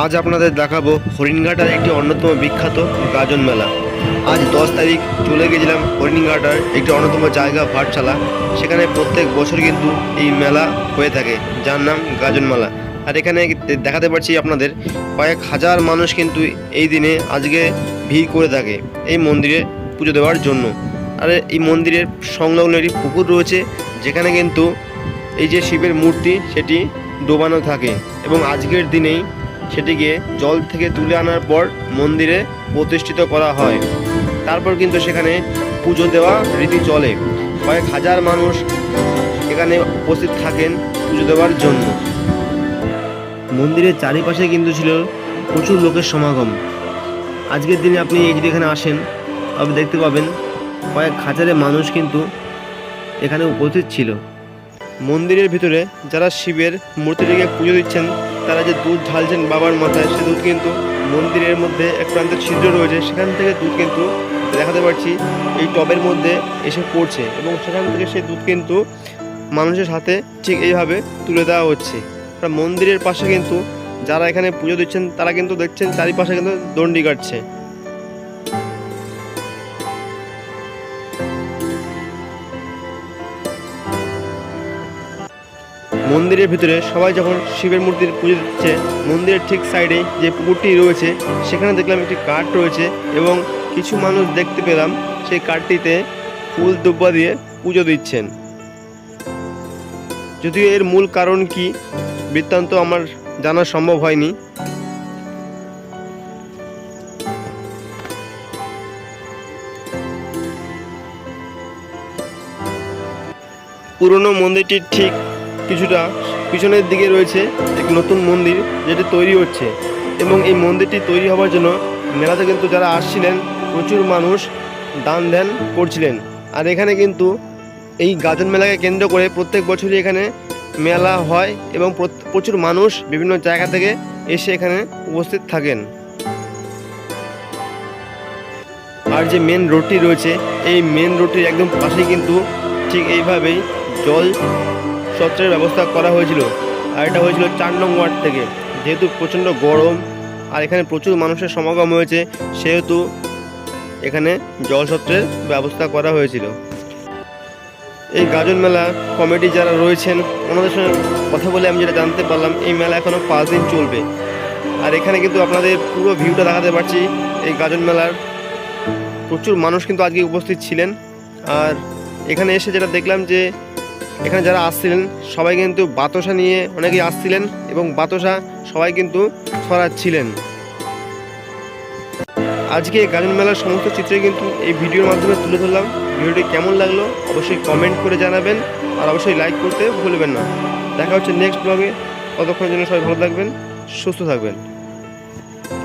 আজ আপনাদের দেখাবো হরিণঘাটার একটি অন্যতম বিখ্যাত গাজন মেলা। আজ দশ তারিখ চলে গেছিলাম হরিণঘাটার একটি অন্যতম জায়গা পাঠশালা সেখানে প্রত্যেক বছর কিন্তু এই মেলা হয়ে থাকে, যার নাম গাজন মেলা। আর এখানে দেখাতে পারছি আপনাদের, কয়েক হাজার মানুষ কিন্তু এই দিনে আজকে ভিড় করে থাকে এই মন্দিরে পুজো দেওয়ার জন্য। আর এই মন্দিরের সংলগ্ন একটি পুকুর রয়েছে, যেখানে কিন্তু এই যে শিবের মূর্তি, সেটি ডোবানো থাকে। এবং আজকের দিনেই সেটিকে জল থেকে তুলে আনার পর মন্দিরে প্রতিষ্ঠিত করা হয়। তারপর কিন্তু সেখানে পুজো দেওয়া রীতি চলে। কয়েক হাজার মানুষ এখানে উপস্থিত থাকেন পুজো দেওয়ার জন্য। মন্দিরের চারিপাশে কিন্তু ছিল প্রচুর লোকের সমাগম। আজকের দিনে আপনি যদি এখানে আসেন, তবে দেখতে পাবেন কয়েক হাজারে মানুষ কিন্তু এখানে উপস্থিত ছিল। মন্দিরের ভিতরে যারা শিবের মূর্তিটিকে পুজো দিচ্ছেন তারা যে দুধ ঢালছেন বাবার মাথায়, সে দুধ কিন্তু মন্দিরের মধ্যে এক প্রান্তে ছিদ্র রয়েছে, সেখান থেকে দুধ কিন্তু দেখাতে পারছি এই টবের মধ্যে এসে পড়ছে এবং সেখান থেকে সেই দুধ কিন্তু মানুষের হাতে ঠিক এইভাবে তুলে দেওয়া হচ্ছে। মন্দিরের পাশে কিন্তু যারা এখানে পুজো দিচ্ছেন, তারা কিন্তু দেখছেন চারিপাশে কিন্তু দণ্ডি কাটছে। মন্দিরের ভিতরে সবাই যখন শিবের মূর্তির পুজো দিচ্ছে, মন্দিরের ঠিক সাইডে যে পুকুরটি রয়েছে, সেখানে দেখলাম একটি কাঠ রয়েছে এবং কিছু মানুষ দেখতে পেলাম সেই কাঠটিতে ফুল দুব্বা দিয়ে পুজো দিচ্ছেন। যদিও এর মূল কারণ কি, বৃত্তান্ত আমার জানা সম্ভব হয়নি। পুরনো মন্দিরটির ঠিক কিছুটা পিছনের দিকে রয়েছে এক নতুন মন্দির যেটি তৈরি হচ্ছে। এবং এই মন্দিরটি তৈরি হওয়ার জন্য মেলাতে কিন্তু যারা আসছিলেন, প্রচুর মানুষ দান ধ্যান করছিলেন। আর এখানে কিন্তু এই গাজন মেলাকে কেন্দ্র করে প্রত্যেক বছরই এখানে মেলা হয় এবং প্রচুর মানুষ বিভিন্ন জায়গা থেকে এসে এখানে উপস্থিত থাকেন। আর যে মেন রোডটি রয়েছে, এই মেন রোডটির একদম পাশেই কিন্তু ঠিক এইভাবেই জল সচ্চের ব্যবস্থা করা হয়েছিল। আর এটা হয়েছিল চার নং ওয়ার্ড থেকে। যেহেতু প্রচণ্ড গরম, আর এখানে প্রচুর মানুষের সমাগম হয়েছে, সেহেতু এখানে জলসত্রের ব্যবস্থা করা হয়েছিল। এই গাজন মেলা কমিটি যারা রয়েছেন, ওনাদের সঙ্গে কথা বলে আমি যেটা জানতে পারলাম, এই মেলা এখনও পাঁচ দিন চলবে। আর এখানে কিন্তু আপনাদের পুরো ভিউটা দেখাতে পারছি, এই গাজন মেলার। প্রচুর মানুষ কিন্তু আজকে উপস্থিত ছিলেন। আর এখানে এসে যেটা দেখলাম যে এখানে যারা আসছিলেন, সবাই কিন্তু বাতাসা নিয়ে অনেকেই আসছিলেন এবং বাতাসা সবাই কিন্তু ছড়াচ্ছিলেন। আজকে গাজন মেলার সমস্ত চিত্রে কিন্তু এই ভিডিওর মাধ্যমে তুলে ধরলাম। ভিডিওটি কেমন লাগল অবশ্যই কমেন্ট করে জানাবেন আর অবশ্যই লাইক করতে ভুলবেন না। দেখা হচ্ছে নেক্সট ব্লগে ততক্ষণের জন্য সবাই ভালো থাকবেন, সুস্থ থাকবেন।